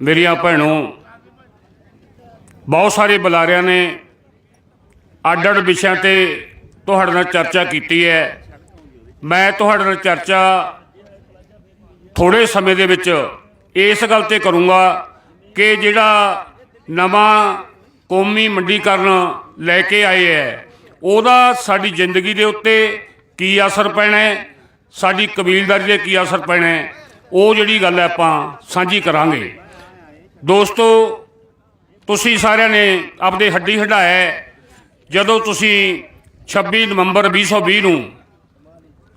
ਮੇਰੀਆਂ ਭੈਣੋ, ਬਹੁਤ ਸਾਰੇ ਬੁਲਾਰਿਆਂ ਨੇ ਅੱਡ-ਅੱਡ ਵਿਸ਼ਿਆਂ ਤੇ ਤੁਹਾਡੇ ਨਾਲ ਚਰਚਾ ਕੀਤੀ ਹੈ। ਮੈਂ ਤੁਹਾਡੇ ਨਾਲ ਚਰਚਾ ਥੋੜੇ ਸਮੇਂ ਦੇ ਵਿੱਚ ਇਸ ਗੱਲ ਤੇ ਕਰੂੰਗਾ ਕਿ ਜਿਹੜਾ ਨਵਾਂ ਕੌਮੀ ਮੰਡੀਕਰਨ ਲੈ ਕੇ ਆਏ ਹੈ, ਉਹਦਾ ਸਾਡੀ ਜ਼ਿੰਦਗੀ ਦੇ ਉੱਤੇ ਕੀ ਅਸਰ ਪੈਣਾ ਹੈ, ਸਾਡੀ ਕਬੀਲਦਾਰੀ ਦੇ ਕੀ ਅਸਰ ਪੈਣਾ ਹੈ, ਉਹ ਜਿਹੜੀ ਗੱਲ ਆਪਾਂ ਸਾਂਝੀ ਕਰਾਂਗੇ। ਦੋਸਤੋ, ਤੁਸੀਂ ਸਾਰਿਆਂ ਨੇ ਆਪਦੇ ਹੱਡੀ ਹਢਾਇਆ ਜਦੋਂ ਤੁਸੀਂ 26 ਨਵੰਬਰ 2020 ਨੂੰ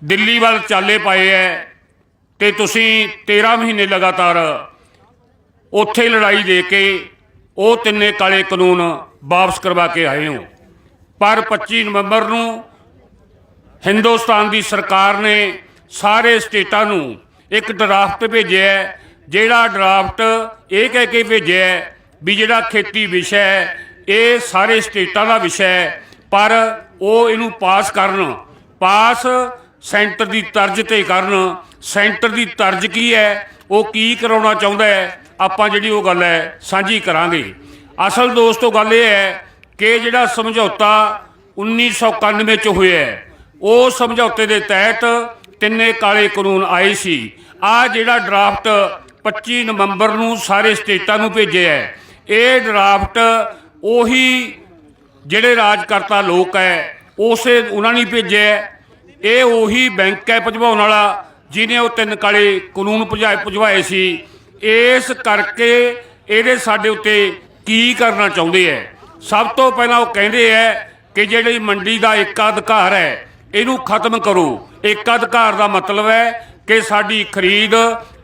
ਦਿੱਲੀ ਵੱਲ ਚਾਲੇ ਪਾਏ ਹੈ ਤੇ ਤੁਸੀਂ 13 ਮਹੀਨੇ ਲਗਾਤਾਰ ਉੱਥੇ ਲੜਾਈ ਦੇ ਕੇ ਉਹ ਤਿੰਨੇ ਕਾਲੇ ਕਾਨੂੰਨ ਵਾਪਸ ਕਰਵਾ ਕੇ ਆਏ ਹੋ। ਪਰ 25 ਨਵੰਬਰ ਨੂੰ ਹਿੰਦੁਸਤਾਨ ਦੀ ਸਰਕਾਰ ਨੇ ਸਾਰੇ ਸਟੇਟਾਂ ਨੂੰ ਇੱਕ ਡਰਾਫਟ ਭੇਜਿਆ ਜਿਹੜਾ ਡਰਾਫਟ ਇਹ ਕਹਿ ਕੇ ਭੇਜਿਆ ਵੀ ਜਿਹੜਾ ਖੇਤੀ ਵਿਸ਼ਾ ਹੈ, ਇਹ ਸਾਰੇ ਸਟੇਟਾਂ ਦਾ ਵਿਸ਼ਾ ਹੈ, ਪਰ ਉਹ ਇਹਨੂੰ ਪਾਸ ਕਰਨ, ਪਾਸ ਸੈਂਟਰ ਦੀ ਤਰਜ਼ ਤੇ ਕਰਨ, ਸੈਂਟਰ ਦੀ ਤਰਜ਼ ਕੀ ਹੈ, ਉਹ ਕੀ ਕਰਾਉਣਾ ਚਾਹੁੰਦਾ ਹੈ, ਆਪਾਂ ਜਿਹੜੀ ਉਹ ਗੱਲ ਹੈ ਸਾਂਝੀ ਕਰਾਂਗੇ। ਅਸਲ ਦੋਸਤੋ ਗੱਲ ਇਹ ਹੈ ਕਿ ਜਿਹੜਾ ਸਮਝੌਤਾ 1991 ਚ ਹੋਇਆ ਉਹ ਸਮਝੌਤੇ ਦੇ ਤਹਿਤ ਤਿੰਨੇ ਕਾਲੇ ਕਾਨੂੰਨ ਆਏ ਸੀ। ਆ ਜਿਹੜਾ ਡਰਾਫਟ 25 ਨਵੰਬਰ ਨੂੰ ਸਾਰੇ ਸਟੇਟਾਂ ਨੂੰ ਭੇਜਿਆ ਹੈ। ਇਹ ਡਰਾਫਟ ਉਹੀ ਜਿਹੜੇ ਰਾਜਕਰਤਾ ਲੋਕ ਹੈ, ਉਸੇ ਉਹਨਾਂ ਨੇ ਭੇਜਿਆ ਇਹ ਉਹੀ ਬੈਂਕ ਹੈ ਭਜਵਾਉਣ ਵਾਲਾ, ਜਿਹਨੇ ਉਹ ਤਿੰਨ ਕਾਲੇ ਕਾਨੂੰਨ ਭਜਾਏ ਭਜਵਾਏ ਸੀ। ਇਸ ਕਰਕੇ ਇਹਦੇ ਸਾਡੇ ਉੱਤੇ ਕੀ ਕਰਨਾ ਚਾਹੁੰਦੇ ਹੈ? ਸਭ ਤੋਂ ਪਹਿਲਾਂ ਉਹ ਕਹਿੰਦੇ ਹੈ ਕਿ ਜਿਹੜੀ ਮੰਡੀ ਦਾ ਏਕਾ ਅਧਿਕਾਰ ਹੈ, ਇਹਨੂੰ ਖਤਮ ਕਰੋ। ਏਕਾ ਅਧਿਕਾਰ ਦਾ ਮਤਲਬ ਹੈ ਕਿ ਸਾਡੀ ਖਰੀਦ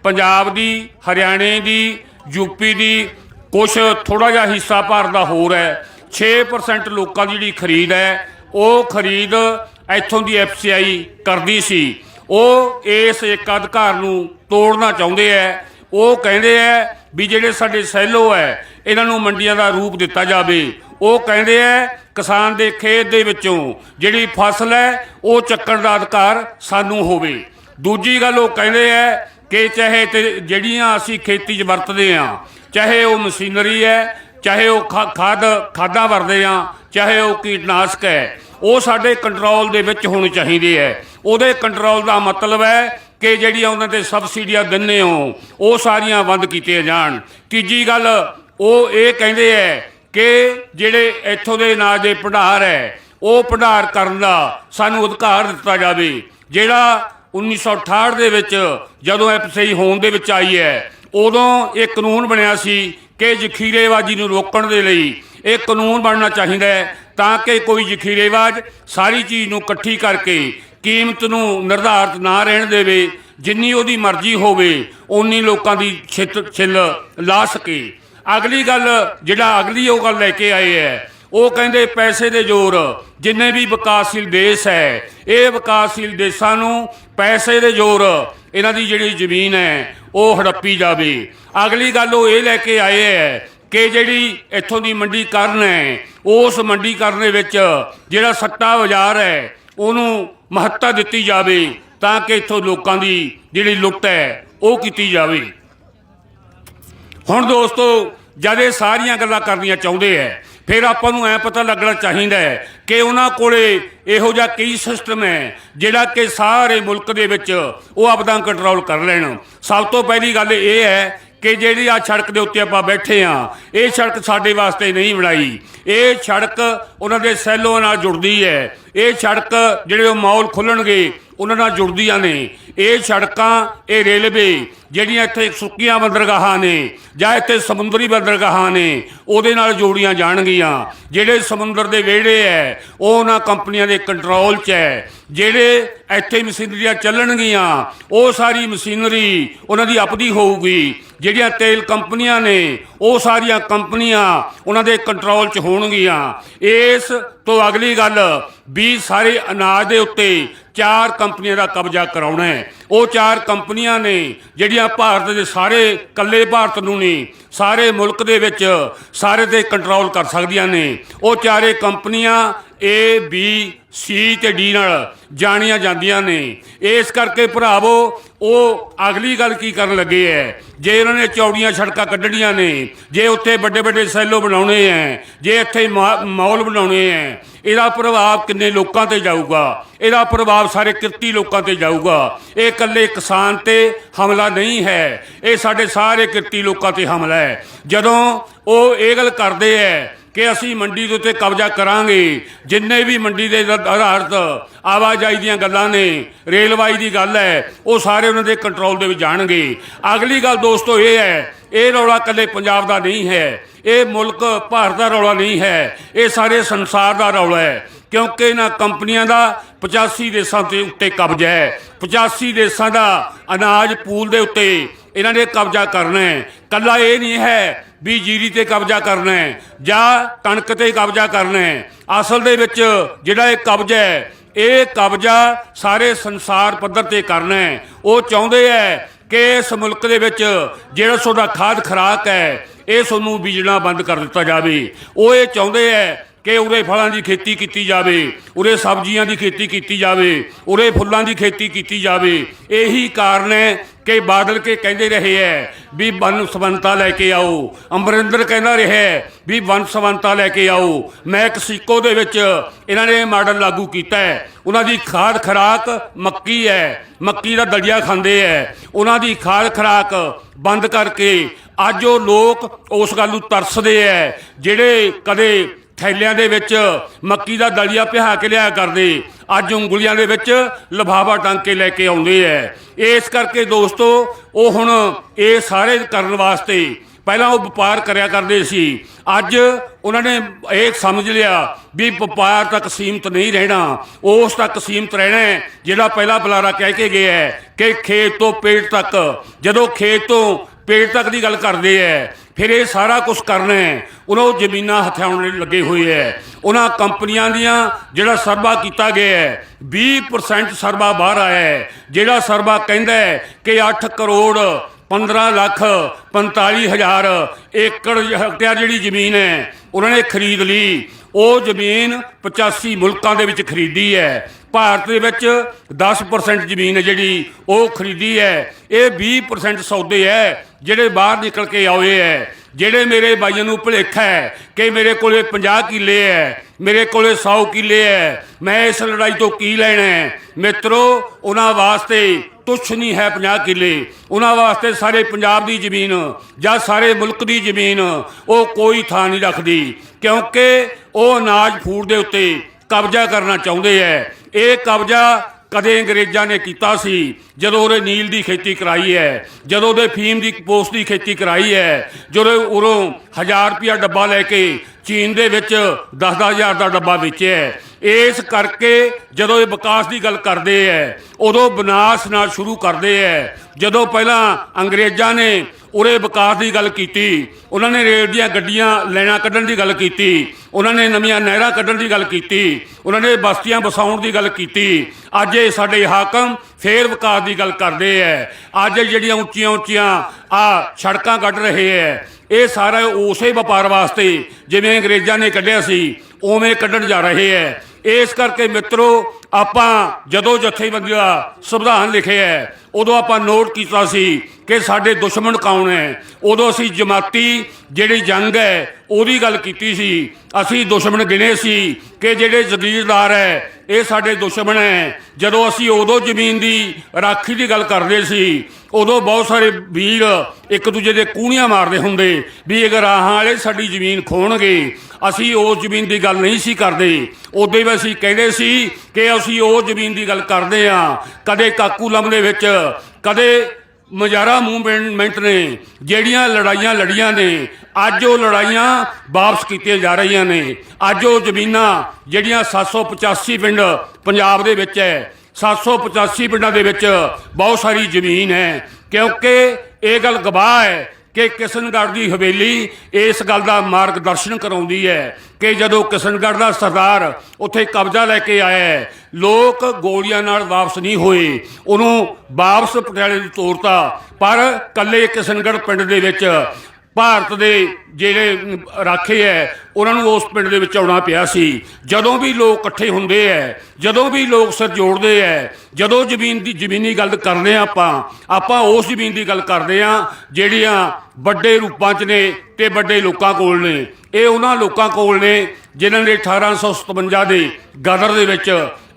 ਪੰਜਾਬ ਦੀ, ਹਰਿਆਣੇ ਦੀ ਯੂਪੀ ਦੀ ਕੁਛ ਥੋੜਾ ਜਿਹਾ ਹਿੱਸਾ ਭਾਰਤ ਦਾ ਹੋਰ ਹੈ। 6% ਲੋਕਾਂ ਦੀ ਜਿਹੜੀ ਖਰੀਦ ਹੈ, ਉਹ ਖਰੀਦ ਇੱਥੋਂ ਦੀ ਐਫਸੀਆਈ ਕਰਦੀ ਸੀ। ਉਹ ਇਸ ਇੱਕ ਅਧਿਕਾਰ ਨੂੰ ਤੋੜਨਾ ਚਾਹੁੰਦੇ ਐ ਉਹ ਕਹਿੰਦੇ ਐ ਵੀ ਜਿਹੜੇ ਸਾਡੇ ਸੈਲੋ ਐ ਇਹਨਾਂ ਨੂੰ ਮੰਡੀਆਂ ਦਾ ਰੂਪ ਦਿੱਤਾ ਜਾਵੇ। ਉਹ ਕਹਿੰਦੇ ਐ ਕਿਸਾਨ ਦੇ ਖੇਤ ਦੇ ਵਿੱਚੋਂ ਜਿਹੜੀ ਫਸਲ ਹੈ, ਉਹ ਚੱਕਣ ਦਾ ਅਧਿਕਾਰ ਸਾਨੂੰ ਹੋਵੇ। ਦੂਜੀ ਗੱਲ ਉਹ ਕਹਿੰਦੇ ਐ ਕਿ ਚਾਹੇ ਤੇ ਜਿਹੜੀਆਂ ਅਸੀਂ ਖੇਤੀ 'ਚ ਵਰਤਦੇ ਆ, ਚਾਹੇ ਉਹ ਮਸ਼ੀਨਰੀ ਹੈ, ਚਾਹੇ ਉਹ ਖਾ- ਖਾਦ, ਖਾਦਾਂ ਵਰਦੇ ਆ, ਚਾਹੇ ਉਹ ਕੀਟਨਾਸ਼ਕ ਹੈ, ਉਹ ਸਾਡੇ ਕੰਟਰੋਲ ਦੇ ਵਿੱਚ ਹੋਣੇ ਚਾਹੀਦੇ ਹੈ। ਉਹਦੇ ਕੰਟਰੋਲ ਦਾ ਮਤਲਬ ਹੈ ਕਿ ਜਿਹੜੀਆਂ ਉਹਨਾਂ ਤੇ ਸਬਸਿਡੀਆਂ ਦਿੰਨੇ ਹੋ, ਉਹ ਸਾਰੀਆਂ ਬੰਦ ਕੀਤੀਆਂ ਜਾਣ। ਤੀਜੀ ਗੱਲ, ਉਹ ਇਹ ਕਹਿੰਦੇ ਹੈ ਕਿ ਜਿਹੜੇ ਇੱਥੋਂ ਦੇ ਅਨਾਜ ਦੇ ਭੰਡਾਰ ਹੈ, ਉਹ ਭੰਡਾਰ ਕਰਨ ਦਾ ਸਾਨੂੰ ਅਧਿਕਾਰ ਦਿੱਤਾ ਜਾਵੇ। ਜਿਹੜਾ 1968 ਦੇ ਵਿੱਚ ਜਦੋਂ ਐਫਸੀਆਈ ਹੋਣ ਦੇ ਵਿੱਚ ਆਈ ਹੈ, ਉਦੋਂ ਇਹ ਕਾਨੂੰਨ ਬਣਿਆ ਸੀ ਕਿ ਜ਼ਖੀਰੇਬਾਜ਼ੀ ਨੂੰ ਰੋਕਣ ਦੇ ਲਈ ਇਹ ਕਾਨੂੰਨ ਬਣਨਾ ਚਾਹੀਦਾ ਹੈ ਤਾਂ ਕਿ ਕੋਈ ਜ਼ਖੀਰੇਬਾਜ਼ ਸਾਰੀ ਚੀਜ਼ ਨੂੰ ਇਕੱਠੀ ਕਰਕੇ ਕੀਮਤ ਨੂੰ ਨਿਰਧਾਰਤ ਨਾ ਰਹਿਣ ਦੇਵੇ, ਜਿੰਨੀ ਉਹਦੀ ਮਰਜ਼ੀ ਹੋਵੇ, ਓਨੀ ਲੋਕਾਂ ਦੀ ਛਿੱਤ, ਛਿੱਲ ਲਾ ਸਕੇ। ਅਗਲੀ ਗੱਲ, ਜਿਹੜਾ ਅਗਲੀ ਉਹ ਗੱਲ ਲੈ ਕੇ ਆਏ ਹੈ, ਉਹ ਕਹਿੰਦੇ ਪੈਸੇ ਦੇ ਜ਼ੋਰ, ਜਿੰਨੇ ਵੀ ਵਿਕਾਸਸ਼ੀਲ ਦੇਸ਼ ਹੈ, ਇਹ ਵਿਕਾਸਸ਼ੀਲ ਦੇਸ਼ਾਂ ਨੂੰ ਪੈਸੇ ਦੇ ਜ਼ੋਰ ਇਹਨਾਂ ਦੀ ਜਿਹੜੀ ਜ਼ਮੀਨ ਹੈ, ਉਹ ਹੜੱਪੀ ਜਾਵੇ। ਅਗਲੀ ਗੱਲ ਉਹ ਇਹ ਲੈ ਕੇ ਆਏ ਹੈ ਕਿ ਜਿਹੜੀ ਇੱਥੋਂ ਦੀ ਮੰਡੀਕਰਨ ਹੈ, ਉਸ ਮੰਡੀਕਰਨ ਦੇ ਵਿੱਚ ਜਿਹੜਾ ਸੱਟਾ ਬਾਜ਼ਾਰ ਹੈ, ਉਹਨੂੰ ਮਹੱਤਤਾ ਦਿੱਤੀ ਜਾਵੇ ਤਾਂ ਕਿ ਇੱਥੋਂ ਲੋਕਾਂ ਦੀ ਜਿਹੜੀ ਲੁੱਟ ਹੈ, ਉਹ ਕੀਤੀ ਜਾਵੇ। ਹੁਣ ਦੋਸਤੋ, ਜਦ ਇਹ ਸਾਰੀਆਂ ਗੱਲਾਂ ਕਰਨੀਆਂ ਚਾਹੁੰਦੇ ਐ ਫਿਰ ਆਪਾਂ ਨੂੰ ਐ ਪਤਾ ਲੱਗਣਾ ਚਾਹੀਦਾ ਹੈ ਕਿ ਉਹਨਾਂ ਕੋਲੇ ਇਹੋ ਜਿਹਾ ਕੀ ਸਿਸਟਮ ਹੈ ਜਿਹੜਾ ਕਿ ਸਾਰੇ ਮੁਲਕ ਦੇ ਵਿੱਚ ਉਹ ਆਪਦਾ ਕੰਟਰੋਲ ਕਰ ਲੈਣ। ਸਭ ਤੋਂ ਪਹਿਲੀ ਗੱਲ ਇਹ ਹੈ ਕਿ ਜਿਹੜੀ ਆ ਸੜਕ ਦੇ ਉੱਤੇ ਆਪਾਂ ਬੈਠੇ ਆ, ਇਹ ਸੜਕ ਸਾਡੇ ਵਾਸਤੇ ਨਹੀਂ ਬਣਾਈ। ਇਹ ਸੜਕ ਉਹਨਾਂ ਦੇ ਸੈਲੋਂ ਨਾਲ ਜੁੜਦੀ ਹੈ। ਇਹ ਸੜਕ ਜਿਹੜੇ ਉਹ ਮਾਲ ਖੁੱਲਣਗੇ, ਉਹਨਾਂ ਨਾਲ ਜੁੜਦੀਆਂ ਨੇ। ਇਹ ਸੜਕਾਂ, ਇਹ ਰੇਲਵੇ, ਜਿਹੜੀਆਂ ਇੱਥੇ ਸੁੱਕੀਆਂ ਬੰਦਰਗਾਹਾਂ ਨੇ ਜਾਂ ਇੱਥੇ ਸਮੁੰਦਰੀ ਬੰਦਰਗਾਹਾਂ ਨੇ, ਉਹਦੇ ਨਾਲ ਜੋੜੀਆਂ ਜਾਣਗੀਆਂ। ਜਿਹੜੇ ਸਮੁੰਦਰ ਦੇ ਵਿਹੜੇ ਐ ਉਹ ਉਹਨਾਂ ਕੰਪਨੀਆਂ ਦੇ ਕੰਟਰੋਲ 'ਚ ਹੈ। ਜਿਹੜੇ ਇੱਥੇ ਮਸ਼ੀਨਰੀਆਂ ਚੱਲਣਗੀਆਂ, ਉਹ ਸਾਰੀ ਮਸ਼ੀਨਰੀ ਉਹਨਾਂ ਦੀ ਆਪਦੀ ਹੋਊਗੀ। ਜਿਹੜੀਆਂ ਤੇਲ ਕੰਪਨੀਆਂ ਨੇ, ਉਹ ਸਾਰੀਆਂ ਕੰਪਨੀਆਂ ਉਹਨਾਂ ਦੇ ਕੰਟਰੋਲ 'ਚ ਹੋਣਗੀਆਂ। ਇਸ ਤੋਂ ਅਗਲੀ ਗੱਲ ਵੀ ਸਾਰੇ ਅਨਾਜ ਦੇ ਉੱਤੇ ਚਾਰ ਕੰਪਨੀਆਂ ਦਾ ਕਬਜ਼ਾ ਕਰਾਉਣਾ ਹੈ। ਉਹ ਚਾਰ ਕੰਪਨੀਆਂ ਨੇ, ਜਿਹੜੀਆਂ ਭਾਰਤ ਦੇ ਸਾਰੇ ਕੱਲੇ ਭਾਰਤ ਨੂੰ ਨਹੀਂ, ਸਾਰੇ ਮੁਲਕ ਦੇ ਵਿੱਚ ਸਾਰੇ ਤੇ ਕੰਟਰੋਲ ਕਰ ਸਕਦੀਆਂ ਨੇ। ਉਹ ਚਾਰੇ ਕੰਪਨੀਆਂ ਏ ਬੀ ਸੀ ਤੇ ਡੀ ਨਾਲ ਜਾਣੀਆਂ ਜਾਂਦੀਆਂ ਨੇ। ਇਸ ਕਰਕੇ ਭਰਾਵੋ, ਉਹ ਅਗਲੀ ਗੱਲ ਕੀ ਕਰਨ ਲੱਗੇ ਐ? ਜੇ ਇਹਨਾਂ ਨੇ ਚੌੜੀਆਂ ਸੜਕਾਂ ਕੱਢਣੀਆਂ ਨੇ, ਜੇ ਉੱਥੇ ਵੱਡੇ ਵੱਡੇ ਸੈਲੋ ਬਣਾਉਣੇ ਐ, ਜੇ ਇੱਥੇ ਮਾ- ਮਾਲ ਬਣਾਉਣੇ ਐ, ਇਹਦਾ ਪ੍ਰਭਾਵ ਕਿੰਨੇ ਲੋਕਾਂ ਤੇ ਜਾਊਗਾ? ਇਹਦਾ ਪ੍ਰਭਾਵ ਸਾਰੇ ਕਿਰਤੀ ਲੋਕਾਂ ਤੇ ਜਾਊਗਾ। ਇਹ ਇਕੱਲੇ ਕਿਸਾਨ ਤੇ ਹਮਲਾ ਨਹੀਂ ਹੈ। ਇਹ ਸਾਡੇ ਸਾਰੇ ਕਿਰਤੀ ਲੋਕਾਂ ਤੇ ਹਮਲਾ ਹੈ। ਜਦੋਂ ਉਹ ਇਹ ਗੱਲ ਕਰਦੇ ਐ ਕਿ ਅਸੀਂ ਮੰਡੀ ਦੇ ਉੱਤੇ ਕਬਜ਼ਾ ਕਰਾਂਗੇ। ਜਿੰਨੇ ਵੀ ਮੰਡੀ ਦੇ ਦ- ਆਧਾਰਿਤ ਆਵਾਜਾਈ ਦੀਆਂ ਗੱਲਾਂ ਨੇ, ਰੇਲਵਾਈ ਦੀ ਗੱਲ ਹੈ, ਉਹ ਸਾਰੇ ਉਹਨਾਂ ਦੇ ਕੰਟਰੋਲ ਦੇ ਵਿੱਚ ਜਾਣਗੇ। ਅਗਲੀ ਗੱਲ ਦੋਸਤੋ ਇਹ ਹੈ, ਇਹ ਰੌਲਾ ਇਕੱਲੇ ਪੰਜਾਬ ਦਾ ਨਹੀਂ ਹੈ। ਇਹ ਮੁਲਕ ਭਾਰਤ ਦਾ ਰੌਲਾ ਨਹੀਂ ਹੈ। ਇਹ ਸਾਰੇ ਸੰਸਾਰ ਦਾ ਰੌਲਾ ਹੈ। ਕਿਉਂਕਿ ਇਹਨਾਂ ਕੰਪਨੀਆਂ ਦਾ 85 ਦੇਸ਼ਾਂ ਦੇ ਉੱਤੇ ਕਬਜ਼ਾ ਹੈ। 85 ਦੇਸ਼ਾਂ ਦਾ ਅਨਾਜ ਪੂਲ ਦੇ ਉੱਤੇ ਇਹਨਾਂ ਨੇ ਕਬਜ਼ਾ ਕਰਨਾ ਹੈ। ਕੱਲਾ ਇਹ ਨਹੀਂ ਹੈ ਵੀ ਜੀਰੀ ਤੇ ਕਬਜ਼ਾ ਕਰਨਾ ਹੈ ਜਾਂ ਕਣਕ ਤੇ ਕਬਜ਼ਾ ਕਰਨਾ ਹੈ। ਅਸਲ ਦੇ ਵਿੱਚ ਜਿਹੜਾ ਇਹ ਕਬਜ਼ਾ ਹੈ, ਇਹ ਕਬਜ਼ਾ ਸਾਰੇ ਸੰਸਾਰ ਪੱਧਰ ਤੇ ਕਰਨਾ ਹੈ। ਉਹ ਚਾਹੁੰਦੇ ਹੈ ਕਿ ਇਸ ਮੁਲਕ ਦੇ ਵਿੱਚ ਜਿਹੜਾ ਤੁਹਾਡਾ ਖਾਦ ਖਰਾਕ ਹੈ, ਇਹ ਤੁਹਾਨੂੰ ਬੀਜਣਾ ਬੰਦ ਕਰ ਦਿੱਤਾ ਜਾਵੇ। ਉਹ ਇਹ ਚਾਹੁੰਦੇ ਹੈ ਕਿ ਉਰੇ ਫਲਾਂ ਦੀ ਖੇਤੀ ਕੀਤੀ ਜਾਵੇ, ਉਰੇ ਸਬਜ਼ੀਆਂ ਦੀ ਖੇਤੀ ਕੀਤੀ ਜਾਵੇ, ਉਰੇ ਫੁੱਲਾਂ ਦੀ ਖੇਤੀ ਕੀਤੀ ਜਾਵੇ। ਇਹੀ ਕਾਰਨ ਹੈ ਕਿ ਬਾਦਲ ਕੇ ਕਹਿੰਦੇ ਰਹੇ ਹੈ ਵੀ ਵਨ ਸਵੰਤਾ ਲੈ ਕੇ ਆਓ। ਅਮਰਿੰਦਰ ਕਹਿੰਦਾ ਰਿਹਾ ਵੀ ਵਨ ਸਵੰਤਾ ਲੈ ਕੇ ਆਓ। ਮੈਕਸੀਕੋ ਦੇ ਵਿੱਚ ਇਹਨਾਂ ਨੇ ਮਾਡਲ ਲਾਗੂ ਕੀਤਾ ਹੈ। ਉਹਨਾਂ ਦੀ ਖਾਦ ਖਰਾਕ ਮੱਕੀ ਹੈ ਮੱਕੀ ਦਾ ਦਲੀਆ ਖਾਂਦੇ ਹੈ ਉਹਨਾਂ ਦੀ ਖਾਦ ਖਰਾਕ ਬੰਦ ਕਰਕੇ ਅੱਜ ਉਹ ਲੋਕ ਉਸ ਗੱਲ ਨੂੰ ਤਰਸਦੇ ਹੈ ਜਿਹੜੇ ਕਦੇ ਥੈਲਿਆਂ ਦੇ ਵਿੱਚ ਮੱਕੀ ਦਾ ਦਲੀਆ ਪਿਹਾ ਕੇ ਲਿਆ ਕਰਦੇ। ਅੱਜ ਉਂਗਲੀਆਂ ਦੇ ਵਿੱਚ ਲਫਾਫਾ ਟੰਗ ਕੇ ਲੈ ਕੇ ਆਉਂਦੇ ਐ ਇਸ ਕਰਕੇ ਦੋਸਤੋ, ਉਹ ਹੁਣ ਇਹ ਸਾਰੇ ਕਰਨ ਵਾਸਤੇ ਪਹਿਲਾਂ ਉਹ ਵਪਾਰ ਕਰਿਆ ਕਰਦੇ ਸੀ। ਅੱਜ ਉਹਨਾਂ ਨੇ ਇਹ ਸਮਝ ਲਿਆ ਵੀ ਵਪਾਰ ਤੱਕ ਸੀਮਤ ਨਹੀਂ ਰਹਿਣਾ। ਉਸ ਤੱਕ ਸੀਮਤ ਰਹਿਣਾ ਜਿਹੜਾ ਪਹਿਲਾ ਬੁਲਾਰਾ ਕਹਿ ਕੇ ਗਿਆ ਹੈ ਕਿ ਖੇਤ ਤੋਂ ਪੇਟ ਤੱਕ, ਜਦੋਂ ਖੇਤ ਤੋਂ ਪੇਟ ਤੱਕ ਦੀ ਗੱਲ ਕਰਦੇ ਐ ਫਿਰ ਇਹ ਸਾਰਾ ਕੁਝ ਕਰਨਾ ਹੈ। ਉਹਨਾਂ ਉਹ ਜ਼ਮੀਨਾਂ ਹਥਿਆਉਣ ਲਈ ਲੱਗੇ ਹੋਏ ਐ ਉਹਨਾਂ ਕੰਪਨੀਆਂ ਦੀਆਂ ਜਿਹੜਾ ਸਰਵਾ ਕੀਤਾ ਗਿਆ ਹੈ 20% ਸਰਵਾ ਬਾਹਰ ਆਇਆ ਹੈ। ਜਿਹੜਾ ਸਰਵਾ ਕਹਿੰਦਾ ਹੈ ਕਿ 8 ਕਰੋੜ 15 ਲੱਖ 45 ਹਜ਼ਾਰ ਏਕੜ ਹਕਟਿਆ ਜਿਹੜੀ ਜ਼ਮੀਨ ਹੈ, ਉਹਨਾਂ ਨੇ ਖਰੀਦ ਲਈ। ਉਹ ਜ਼ਮੀਨ 85 ਮੁਲਕਾਂ ਦੇ ਵਿੱਚ ਖਰੀਦੀ ਹੈ। ਭਾਰਤ ਦੇ ਵਿੱਚ 10% ਜ਼ਮੀਨ ਹੈ ਜਿਹੜੀ, ਉਹ ਖਰੀਦੀ ਹੈ। ਇਹ 20% ਸੌਦੇ ਹੈ, ਜਿਹੜੇ ਬਾਹਰ ਨਿਕਲ ਕੇ ਆਏ ਹੈ। ਜਿਹੜੇ ਮੇਰੇ ਬਾਈਆਂ ਨੂੰ ਭੁਲੇਖਾ ਹੈ ਕਿ ਮੇਰੇ ਕੋਲੇ 50 ਕਿੱਲੇ ਹੈ, ਮੇਰੇ ਕੋਲੇ 100 ਕਿੱਲੇ ਹੈ, ਮੈਂ ਇਸ ਲੜਾਈ ਤੋਂ ਕੀ ਲੈਣਾ ਹੈ? ਮਿੱਤਰੋ, ਉਹਨਾਂ ਵਾਸਤੇ ਤੁੱਛ ਨਹੀਂ ਹੈ 50 ਕਿੱਲੇ। ਉਹਨਾਂ ਵਾਸਤੇ ਸਾਰੇ ਪੰਜਾਬ ਦੀ ਜ਼ਮੀਨ ਜਾਂ ਸਾਰੇ ਮੁਲਕ ਦੀ ਜ਼ਮੀਨ ਉਹ ਕੋਈ ਥਾਂ ਨਹੀਂ ਰੱਖਦੀ, ਕਿਉਂਕਿ ਉਹ ਅਨਾਜ ਫੂਡ ਦੇ ਉੱਤੇ ਕਬਜ਼ਾ ਕਰਨਾ ਚਾਹੁੰਦੇ ਐ। ਇਹ ਕਬਜ਼ਾ ਕਦੇ ਅੰਗਰੇਜ਼ਾਂ ਨੇ ਕੀਤਾ ਸੀ, ਜਦੋਂ ਉਹਨੇ ਨੀਲ ਦੀ ਖੇਤੀ ਕਰਾਈ ਹੈ, ਜਦੋਂ ਉਹਦੇ ਫੀਮ ਦੀ ਪੋਸਟ ਦੀ ਖੇਤੀ ਕਰਾਈ ਹੈ, ਜਦੋਂ ਉਰੋਂ 1000 ਰੁਪਿਆ ਡੱਬਾ ਲੈ ਕੇ ਚੀਨ ਦੇ ਵਿੱਚ 10-10000 ਦਾ ਡੱਬਾ ਵੇਚਿਆ ਇਸ ਕਰਕੇ ਜਦੋਂ ਇਹ ਵਿਕਾਸ ਦੀ ਗੱਲ ਕਰਦੇ ਐ ਉਦੋਂ ਵਿਨਾਸ਼ ਨਾਲ ਸ਼ੁਰੂ ਕਰਦੇ ਐ ਜਦੋਂ ਪਹਿਲਾਂ ਅੰਗਰੇਜ਼ਾਂ ਨੇ ਉਰੇ ਵਿਕਾਸ ਦੀ ਗੱਲ ਕੀਤੀ, ਉਹਨਾਂ ਨੇ ਰੇਲ ਦੀਆਂ ਗੱਡੀਆਂ ਲੈਣਾ ਕੱਢਣ ਦੀ ਗੱਲ ਕੀਤੀ, ਉਹਨਾਂ ਨੇ ਨਵੀਆਂ ਨਹਿਰਾਂ ਕੱਢਣ ਦੀ ਗੱਲ ਕੀਤੀ, ਉਹਨਾਂ ਨੇ ਬਸਤੀਆਂ ਵਸਾਉਣ ਦੀ ਗੱਲ ਕੀਤੀ, ਅੱਜ ਇਹ ਸਾਡੇ ਹਾਕਮ ਫੇਰ ਵਿਕਾਸ ਦੀ ਗੱਲ ਕਰਦੇ ਐ। ਅੱਜ ਜਿਹੜੀਆਂ ਉੱਚੀਆਂ ਉੱਚੀਆਂ ਆ ਸੜਕਾਂ ਕੱਢ ਰਹੇ ਐ, ਇਹ ਸਾਰਾ ਉਸੇ ਵਪਾਰ ਵਾਸਤੇ ਜਿਵੇਂ ਅੰਗਰੇਜ਼ਾਂ ਨੇ ਕੱਢਿਆ ਸੀ, ਉਵੇਂ ਕੱਢਣ ਜਾ ਰਹੇ ਐ। ਇਸ ਕਰਕੇ ਮਿੱਤਰੋ ਆਪਾਂ ਜਦੋਂ ਜਥੇਬੰਦੀ ਦਾ ਸੰਵਿਧਾਨ ਲਿਖਿਆ ਹੈ, ਉਦੋਂ ਆਪਾਂ ਨੋਟ ਕੀਤਾ ਸੀ ਕਿ ਸਾਡੇ ਦੁਸ਼ਮਣ ਕੌਣ ਹੈ ਉਦੋਂ ਅਸੀਂ ਜਮਾਤੀ ਜਿਹੜੀ ਜੰਗ ਹੈ ਉਹਦੀ ਗੱਲ ਕੀਤੀ ਸੀ। ਅਸੀਂ ਦੁਸ਼ਮਣ ਗਿਣੇ ਸੀ ਕਿ ਜਿਹੜੇ ਜ਼ਗੀਰਦਾਰ ਹੈ ਇਹ ਸਾਡੇ ਦੁਸ਼ਮਣ ਹੈ ਜਦੋਂ ਅਸੀਂ ਉਦੋਂ ਜ਼ਮੀਨ ਦੀ ਰਾਖੀ ਦੀ ਗੱਲ ਕਰਦੇ ਸੀ ਉਦੋਂ ਬਹੁਤ ਸਾਰੇ ਵੀਰ ਇੱਕ ਦੂਜੇ ਦੇ ਕੂਣੀਆਂ ਮਾਰਦੇ ਹੁੰਦੇ ਵੀ ਅਗਰ ਆਹਾਂ ਵਾਲੇ ਸਾਡੀ ਜ਼ਮੀਨ ਖੋਣਗੇ ਅਸੀਂ ਉਸ ਜ਼ਮੀਨ ਦੀ ਗੱਲ ਨਹੀਂ ਸੀ ਕਰਦੇ। ਉਦੋਂ ਵੀ ਅਸੀਂ ਕਹਿੰਦੇ ਸੀ ਕਿ ਅਸੀਂ ਉਹ ਜ਼ਮੀਨ ਦੀ ਗੱਲ ਕਰਦੇ ਆ ਕਦੇ ਕਾਕੂ ਲੰਮ ਦੇ ਵਿੱਚ, ਕਦੇ ਮਜਾਰਾ ਮੂਵਮੈਂਟ ਨੇ, ਜਿਹੜੀਆਂ ਲੜਾਈਆਂ ਲੜੀਆਂ ਨੇ, ਅੱਜ ਉਹ ਲੜਾਈਆਂ ਵਾਪਸ ਕੀਤੀਆਂ ਜਾ ਰਹੀਆਂ ਨੇ। ਅੱਜ ਉਹ ਜ਼ਮੀਨਾਂ ਜਿਹੜੀਆਂ 785 ਪਿੰਡ ਪੰਜਾਬ ਦੇ ਵਿੱਚ ਹੈ 785 ਪਿੰਡਾਂ ਦੇ ਵਿੱਚ ਬਹੁਤ ਸਾਰੀ ਜ਼ਮੀਨ ਹੈ। ਕਿਉਂਕਿ ਇਹ ਗੱਲ ਗਵਾਹ ਹੈ ਕਿ ਕਿਸ਼ਨਗੜ੍ਹ ਦੀ ਹਵੇਲੀ ਇਸ ਗੱਲ ਦਾ ਮਾਰਗਦਰਸ਼ਨ ਕਰਾਉਂਦੀ ਹੈ ਕਿ ਜਦੋਂ ਕਿਸ਼ਨਗੜ੍ਹ ਦਾ ਸਰਦਾਰ ਉੱਥੇ ਕਬਜ਼ਾ ਲੈ ਕੇ ਆਇਆ ਲੋਕ ਗੋਲੀਆਂ ਨਾਲ ਵਾਪਸ ਨਹੀਂ ਹੋਏ। ਉਹਨੂੰ ਵਾਪਸ ਪਟਿਆਲੇ ਦੀ ਤੋਰਤਾ, ਪਰ ਕੱਲੇ ਕਿਸ਼ਨਗੜ੍ਹ ਪਿੰਡ ਦੇ ਵਿੱਚ ਭਾਰਤ ਦੇ ਜਿਹੜੇ ਰਾਖੇ ਹੈ ਉਹਨਾਂ ਨੂੰ ਉਸ ਪਿੰਡ ਦੇ ਵਿੱਚ ਆਉਣਾ ਪਿਆ ਸੀ। ਜਦੋਂ ਵੀ ਲੋਕ ਇਕੱਠੇ ਹੁੰਦੇ ਹੈ ਜਦੋਂ ਵੀ ਲੋਕ ਸਿਰ ਜੋੜਦੇ ਹੈ ਜਦੋਂ ਜ਼ਮੀਨ ਦੀ, ਜ਼ਮੀਨੀ ਗੱਲ ਕਰਦੇ ਆ ਆਪਾਂ ਆਪਾਂ ਉਸ ਜ਼ਮੀਨ ਦੀ ਗੱਲ ਕਰਦੇ ਆ, ਜਿਹੜੀਆਂ ਵੱਡੇ ਰੂਪਾਂ 'ਚ ਨੇ ਤੇ ਵੱਡੇ ਲੋਕਾਂ ਕੋਲ ਨੇ। ਇਹ ਉਹਨਾਂ ਲੋਕਾਂ ਕੋਲ ਨੇ ਜਿਨ੍ਹਾਂ ਨੇ 1857 ਦੇ ਗਦਰ ਦੇ ਵਿੱਚ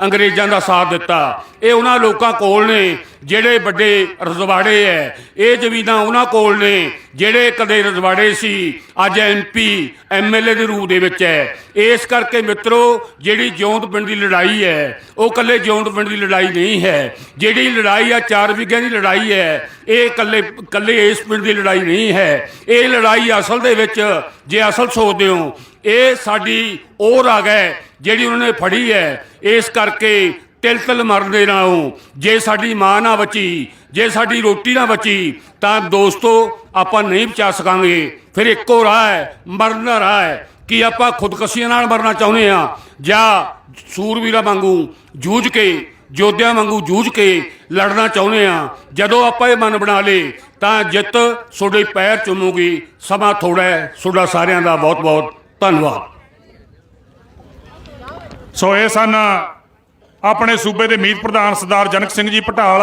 ਅੰਗਰੇਜ਼ਾਂ ਦਾ ਸਾਥ ਦਿੱਤਾ। ਇਹ ਉਹਨਾਂ ਲੋਕਾਂ ਕੋਲ ਨੇ, ਜਿਹੜੇ ਵੱਡੇ ਰਜਵਾੜੇ ਐ। ਇਹ ਜ਼ਮੀਨਾਂ ਉਹਨਾਂ ਕੋਲ ਨੇ, ਜਿਹੜੇ ਕਦੇ ਰਜਵਾੜੇ ਸੀ, ਅੱਜ ਐਮਪੀ ਐਮਐਲਏ ਦੇ ਰੂਪ ਦੇ ਵਿੱਚ ਹੈ ਇਸ ਕਰਕੇ ਮਿੱਤਰੋ, ਜਿਹੜੀ ਜਿਉਂਦ ਪਿੰਡ ਦੀ ਲੜਾਈ ਹੈ ਉਹ ਕੱਲੇ ਜਿਉਂਦ ਪਿੰਡ ਦੀ ਲੜਾਈ ਨਹੀਂ ਹੈ। ਜਿਹੜੀ ਲੜਾਈ ਆ ਚਾਰ ਵਿਗਿਆਂ ਦੀ ਲੜਾਈ ਹੈ ਇਹ ਕੱਲੇ ਕੱਲੇ ਇਸ ਪਿੰਡ ਦੀ ਲੜਾਈ ਨਹੀਂ ਹੈ। ਇਹ ਲੜਾਈ ਅਸਲ ਦੇ ਵਿੱਚ ਜੇ ਅਸਲ ਸੋਚਦੇ ਹੋ ਇਹ ਸਾਡੀ ਉਹ ਰਾਗ ਹੈ ਜਿਹੜੀ ਉਹਨਾਂ ਨੇ ਫੜੀ ਹੈ। ਇਸ ਕਰਕੇ ਤਿਲ ਤਿਲ ਮਰਨ ਦੇ ਨਾਲੋਂ ਜੇ ਸਾਡੀ ਮਾਂ ਨਾ ਬਚੀ, ਜੇ ਸਾਡੀ ਰੋਟੀ ਨਾ ਬਚੀ, ਤਾਂ ਦੋਸਤੋ, ਆਪਾਂ ਨਹੀਂ ਬਚਾ ਸਕਾਂਗੇ। ਫਿਰ ਇੱਕੋ ਰਾਹ ਹੈ, ਮਰਨ ਦਾ ਰਾਹ ਹੈ। ਕਿ ਆਪਾਂ ਖੁਦਕਸ਼ੀਆਂ ਨਾਲ ਮਰਨਾ ਚਾਹੁੰਦੇ ਆ ਜਾਂ ਸੂਰਵੀਰਾਂ ਵਾਂਗੂ ਜੂਝ ਕੇ ਯੋਧਿਆਂ ਵਾਂਗੂ ਜੂਝ ਕੇ ਲੜਨਾ ਚਾਹੁੰਦੇ ਆ ਜਦੋਂ ਆਪਾਂ ਇਹ ਮਨ ਬਣਾ ਲੇ ਤਾਂ ਜਿੱਤ ਤੁਹਾਡੇ ਪੈਰ ਚੁੰਮੂਗੀ। ਸਮਾਂ ਥੋੜਾ ਹੈ। ਤੁਹਾਡਾ ਸਾਰਿਆਂ ਦਾ ਬਹੁਤ ਬਹੁਤ ਧੰਨਵਾਦ। ਸੋ ਇਹ ਸਨ ਆਪਣੇ ਸੂਬੇ ਦੇ ਮੀਤ ਪ੍ਰਧਾਨ ਸਰਦਾਰ ਜਨਕ ਸਿੰਘ ਜੀ ਪਟਾਲ